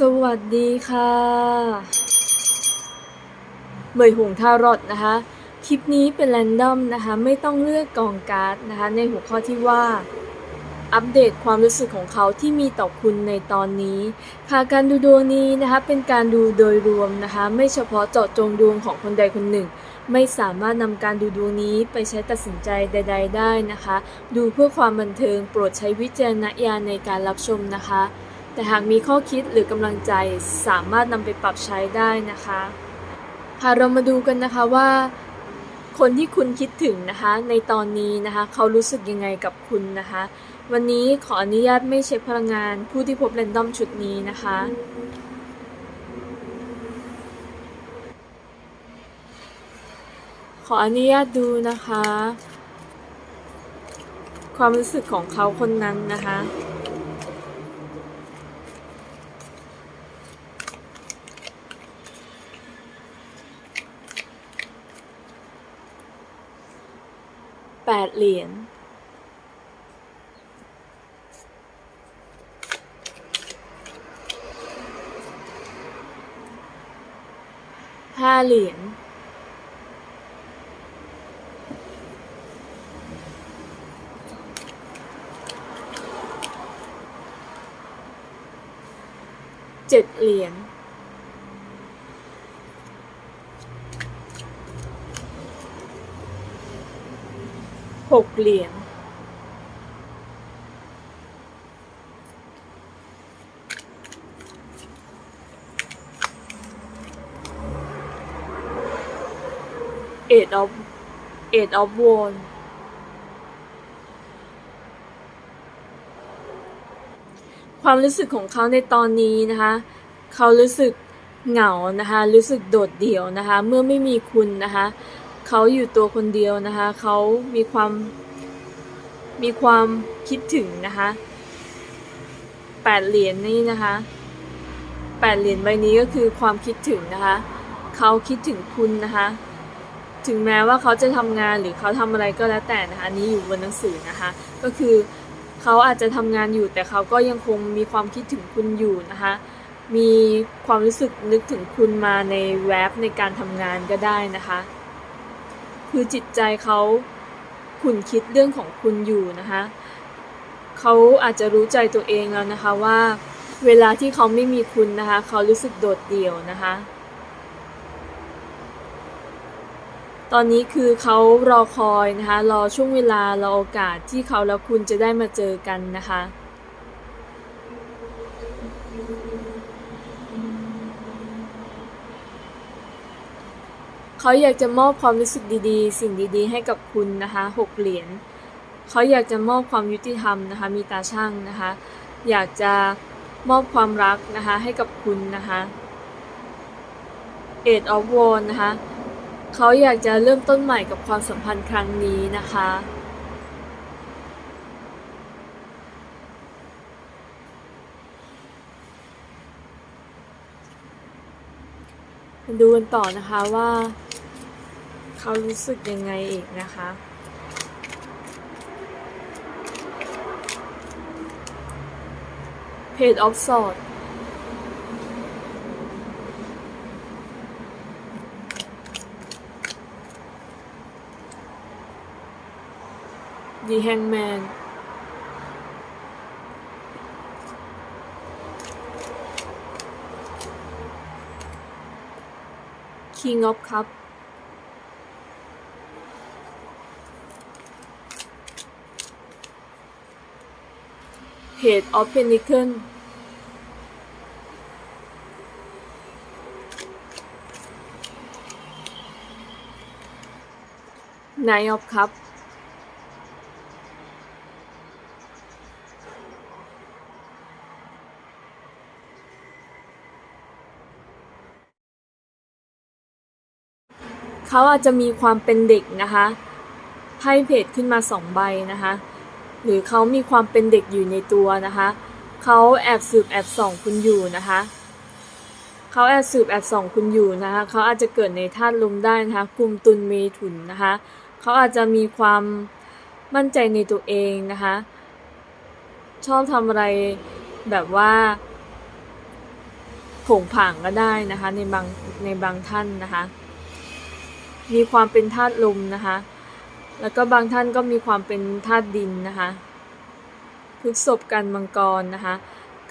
สวัสดีค่ะเบยหงทารอดนะคะ คลิปนี้เป็นแรนดอมนะคะ ไม่ต้องเลือกกองการ์ดนะคะ ในหัวข้อที่ว่า อัปเดตความรู้สึกของเขาที่มีต่อคุณในตอนนี้ ค่ะการดูดวงนี้นะคะเป็นการดูโดยรวมนะคะ ไม่เฉพาะเจาะจงดวงของคนใดคนหนึ่ง ไม่สามารถนำการดูดวงนี้ไปใช้ตัดสินใจใด ๆ ได้นะคะ ดูเพื่อความบันเทิงโปรดใช้วิจารณญาณในการรับชมนะคะ แต่หากมีข้อคิดหรือกำลังใจสามารถนำไปปรับใช้ได้นะคะค่ะเรามาดูกันนะคะว่า คนที่คุณคิดถึงนะคะ ในตอนนี้นะคะ เขารู้สึกยังไงกับคุณนะคะ วันนี้ขออนุญาตไม่เช็คพลังงานผู้ที่พบแรนดอมชุดนี้นะคะขออนุญาตดูนะคะ ความรู้สึกของเขาคนนั้นนะคะ เหรียญห้าเหรียญเจ็ดเหรียญ หกเหรียญเอ็ดออฟเอ็ดออฟวอนความรู้สึกของเขาในตอนนี้นะคะ เขารู้สึกเหงานะคะ รู้สึกโดดเดี่ยวนะคะ เมื่อไม่มีคุณนะคะ เขาอยู่ตัวคนเดียวนะคะ เขามีความมีความคิดถึงนะคะแปดเหรียญนี่นะคะแปดเหรียญใบนี้ก็คือความคิดถึงนะคะ เขาคิดถึงคุณนะคะ ถึงแม้ว่าเขาจะทำงานหรือเขาทำอะไรก็แล้วแต่นะคะนี้อยู่บนหนังสือนะคะ ก็คือเขาอาจจะทำงานอยู่แต่เขาก็ยังคงมีความคิดถึงคุณอยู่นะคะ มีความรู้สึกนึกถึงคุณมาในแว็บในการทำงานก็ได้นะคะ คือจิตใจเขาขุนคิดเรื่องของคุณอยู่นะคะเขาอาจจะรู้ใจตัวเองแล้วนะคะว่า เวลาที่เขาไม่มีคุณนะคะเขารู้สึกโดดเดี่ยวนะคะ ตอนนี้คือเขารอคอยนะคะรอช่วงเวลารอโอกาสที่เขาและคุณจะได้มาเจอกันนะคะ เขาอยากจะมอบความรู้สึกดีๆ สิ่งดีๆ ให้กับคุณนะคะหกเหรียญเขาอยากจะมอบความยุติธรรมนะคะ มีตาช่างนะคะ อยากจะมอบความรักนะคะให้กับคุณนะคะเอ็ดออฟวอนนะคะเขาอยากจะเริ่มต้นใหม่กับความสัมพันธ์ครั้งนี้นะคะ ดูกันต่อนะคะว่า เขารู้สึกยังไงอีกนะคะ เพจออฟสอด The Hangman King of Cup Page of Pentacle Nine of Cup เขาอาจจะมีความเป็นเด็กนะคะไพ่เพจขึ้นมาสองใบนะคะ หรือเขามีความเป็นเด็กอยู่ในตัวนะคะเขาแอบสืบแอบส่องคุณอยู่นะคะเขาแอบสืบแอบส่องคุณอยู่นะคะเขาอาจจะเกิดในธาตุลมได้นะคะกลุ่มตุลเมถุนนะคะเขาอาจจะมีความมั่นใจในตัวเองนะคะชอบทำอะไรแบบว่าผงผางก็ได้นะคะในบางในบางท่านนะคะ มีความเป็นธาตุลมนะคะ แล้วก็บางท่านก็มีความเป็นธาตุดินนะคะพฤกษบกันมังกรนะคะ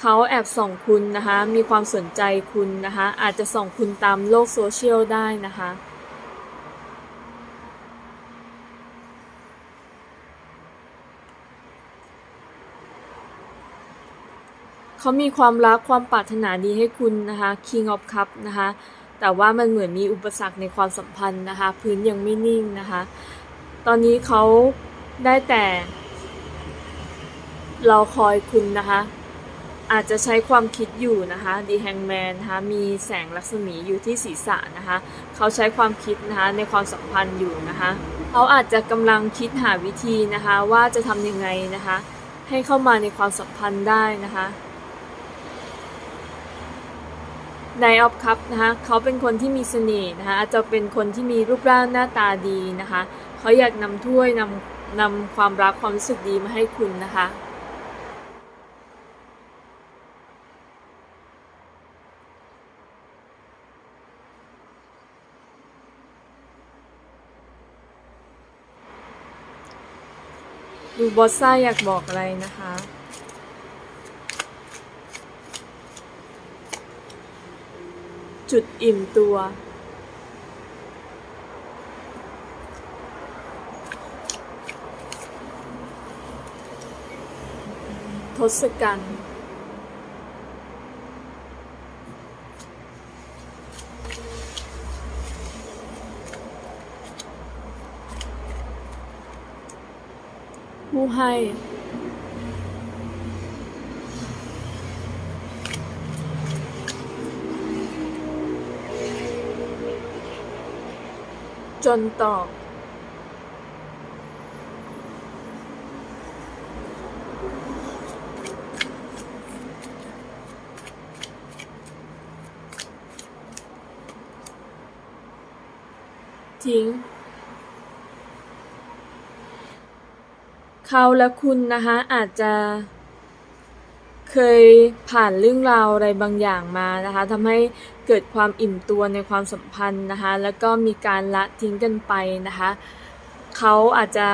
เขาแอบส่องคุณนะคะ มีความสนใจคุณนะคะ อาจจะส่องคุณตามโลกโซเชียลได้นะคะเขามีความรักความปรารถนาดีให้คุณนะคะ King of Cup นะคะ แต่ว่ามันเหมือนมีอุปสรรคในความสัมพันธ์นะคะ พื้นยังไม่นิ่งนะคะ ตอนนี้เขาได้แต่ เรอคอยคุณนะคะ อาจจะใช้ความคิดอยู่นะคะ The Hangman นะคะมีแสงรัศมีอยู่ที่ศีรษะนะคะ เขาใช้ความคิดนะคะในความสัมพันธ์อยู่นะคะ เขาอาจจะกำลังคิดหาวิธีนะคะ ว่าจะทำยังไงนะคะ ให้เข้ามาในความสัมพันธ์ได้นะคะ n i ออฟคัพนะคะเขาเป็นคนที่มีเสน่ห์นะคะอาจจะเป็นคนที่มีรูปร่างหน้าตาดีนะคะ เขาอยากนำถ้วยนำนำความรักความรู้สึกดีมาให้คุณนะคะ ดูบอสซ่าอยากบอกอะไรนะคะ จุดอิ่มตัว ทศกัณฐ์ผู้ให้ จนตอบทิ้ง เขาและคุณนะคะอาจจะ เคยผ่านเรื่องราวอะไรบางอย่างมานะคะทำให้เกิดความอิ่มตัวในความสัมพันธ์นะคะแล้วก็มีการละทิ้งกันไปนะคะเขาอาจจะ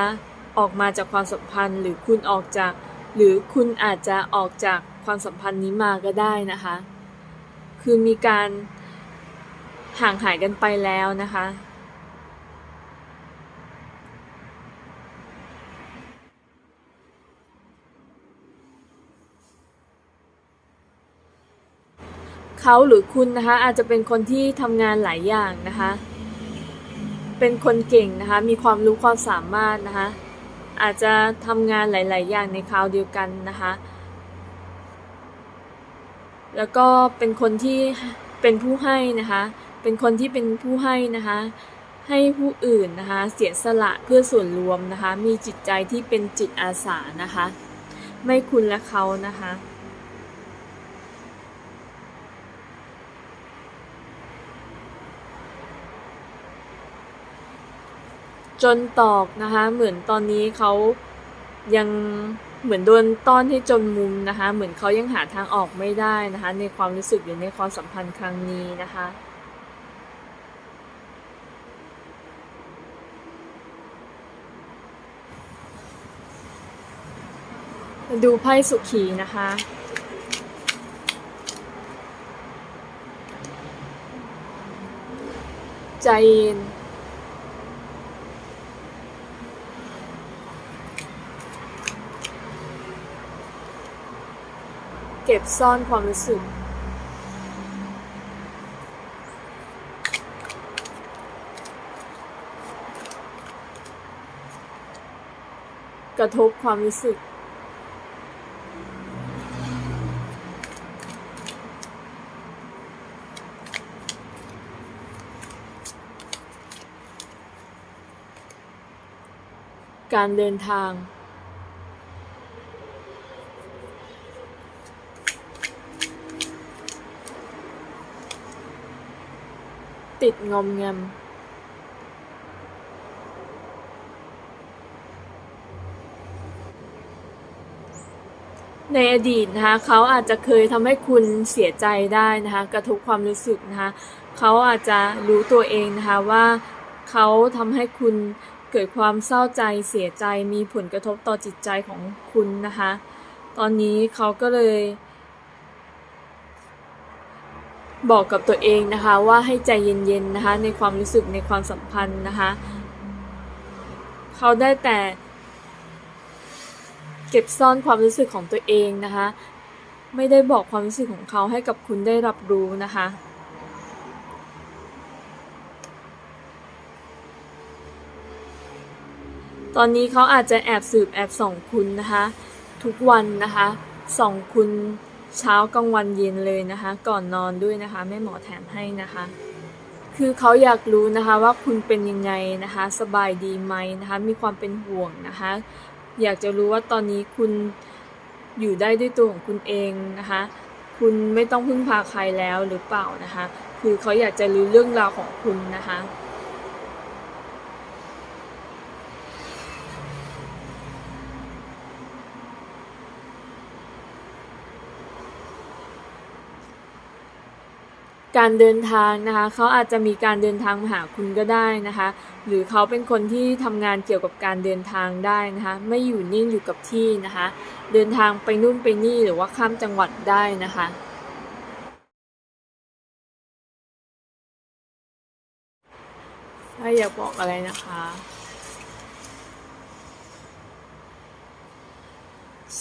ออกมาจากความสัมพันธ์ หรือคุณออกจาก หรือคุณอาจจะออกจากความสัมพันธ์นี้มาก็ได้นะคะ คือมีการห่างหายกันไปแล้วนะคะ เขาหรือคุณนะคะ อาจจะเป็นคนที่ทำงานหลายอย่างนะคะ เป็นคนเก่งนะคะ มีความรู้ความสามารถนะคะ อาจจะทำงานหลาย ๆ อย่างในคราวเดียวกันนะคะ แล้วก็เป็นคนที่เป็นผู้ให้นะคะ เป็นคนที่เป็นผู้ให้นะคะ ให้ผู้อื่นนะคะ เสียสละเพื่อส่วนรวมนะคะ มีจิตใจที่เป็นจิตอาสานะคะ ไม่คุณและเขานะคะ จนตอกนะคะ เหมือนตอนนี้เขายังเหมือนโดนต้อนให้จนมุมนะคะ เหมือนเขายังหาทางออกไม่ได้นะคะ ในความรู้สึกหรือในความสัมพันธ์ครั้งนี้นะคะดูไพ่สุขีนะคะ ใจเย็น เก็บซ่อนความรู้สึก กระทบความรู้สึก การเดินทาง ติดงอมแงมในอดีตนะคะเขาอาจจะเคยทำให้คุณเสียใจได้นะคะกระทบความรู้สึกนะคะเขาอาจจะรู้ตัวเองนะคะว่าเขาทำให้คุณเกิดความเศร้าใจเสียใจมีผลกระทบต่อจิตใจของคุณนะคะ ตอนนี้เขาก็เลย บอกกับตัวเองนะคะว่าให้ใจเย็นๆนะคะในความรู้สึกในความสัมพันธ์นะคะเขาได้แต่เก็บซ่อนความรู้สึกของตัวเองนะคะ ไม่ได้บอกความรู้สึกของเขาให้กับคุณได้รับรู้นะคะตอนนี้เขาอาจจะแอบสืบแอบส่องคุณนะคะ ทุกวันนะคะส่องคุณ เช้ากลางวันเย็นเลยนะคะ ก่อนนอนด้วยนะคะแม่หมอแถมให้นะคะ คือเขาอยากรู้นะคะว่าคุณเป็นยังไงนะคะ สบายดีไหมนะคะ มีความเป็นห่วงนะคะ อยากจะรู้ว่าตอนนี้คุณอยู่ได้ด้วยตัวของคุณเองนะคะ คุณไม่ต้องพึ่งพาใครแล้วหรือเปล่านะคะ คือเขาอยากจะรู้เรื่องราวของคุณนะคะ การเดินทางนะคะ เขาอาจจะมีการเดินทางมาหาคุณก็ได้นะคะ หรือเขาเป็นคนที่ทำงานเกี่ยวกับการเดินทางได้นะคะ ไม่อยู่นิ่งอยู่กับที่นะคะ เดินทางไปนู่นไปนี่หรือว่าข้ามจังหวัดได้นะคะถ้าอยากบอกอะไรนะคะ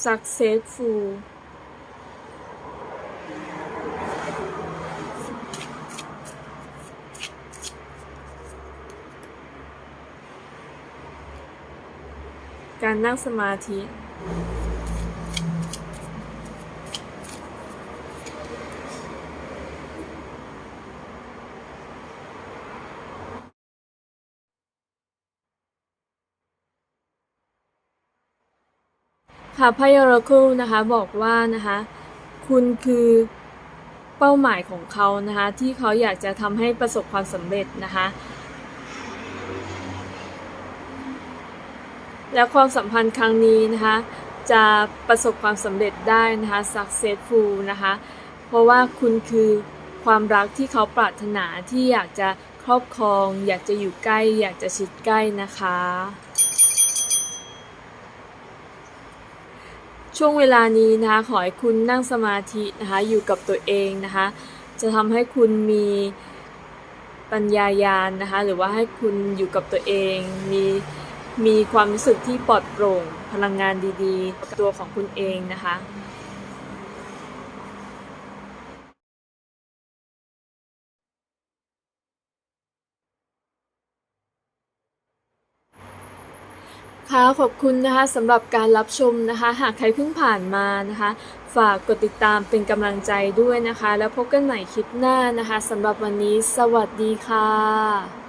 successful การนั่งสมาธิ ค่ะพายาราคูนะคะบอกว่านะคะคุณคือเป้าหมายของเขานะคะที่เขาอยากจะทำให้ประสบความสำเร็จนะคะ และความสัมพันธ์ครั้งนี้นะคะ จะประสบความสำเร็จได้นะคะ successful นะคะ เพราะว่าคุณคือความรักที่เขาปรารถนาที่อยากจะครอบครอง อยากจะอยู่ใกล้ อยากจะชิดใกล้นะคะ ช่วงเวลานี้นะคะขอให้คุณนั่งสมาธินะคะอยู่กับตัวเองนะคะ จะทำให้คุณมีปัญญายาณนะคะ หรือว่าให้คุณอยู่กับตัวเองมี มีความรู้สึกที่ปลอดโปร่ง พลังงานดีๆกับตัวของคุณเองนะคะค่ะขอบคุณนะคะสำหรับการรับชมนะคะ หากใครเพิ่งผ่านมานะคะ ฝากกดติดตามเป็นกำลังใจด้วยนะคะ แล้วพบกันใหม่คลิปหน้านะคะสำหรับวันนี้ สวัสดีค่ะ